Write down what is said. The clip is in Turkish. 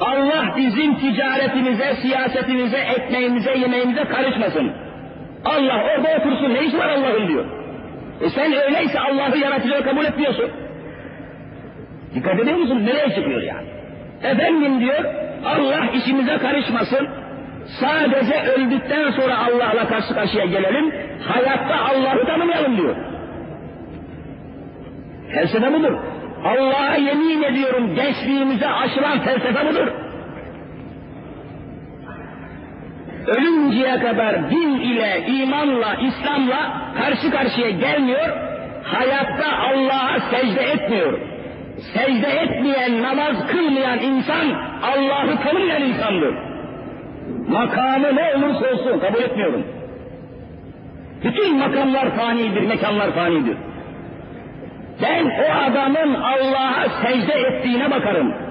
Allah bizim ticaretimize, siyasetimize, ekmeğimize, yemeğimize karışmasın. Allah orada otursun, ne işi var Allah'ın diyor. E sen öyleyse Allah'ı yaratıcıya kabul etmiyorsun. Dikkat ediyor musun? Nereye çıkıyor yani? Efendim diyor, Allah işimize karışmasın. Sadece öldükten sonra Allah'la karşı karşıya gelelim. Hayatta Allah'ı tanımayalım diyor. Felsefe budur. Allah'a yemin ediyorum gençliğimize aşılan felsefe budur. Ölünceye kadar din ile, imanla, İslam'la karşı karşıya gelmiyor, hayatta Allah'a secde etmiyor. Secde etmeyen, namaz kılmayan insan, Allah'ı tanımayan insandır. Makamı ne olursa olsun kabul etmiyorum. Bütün makamlar fanidir, mekanlar fanidir. Ben o adamın Allah'a secde ettiğine bakarım.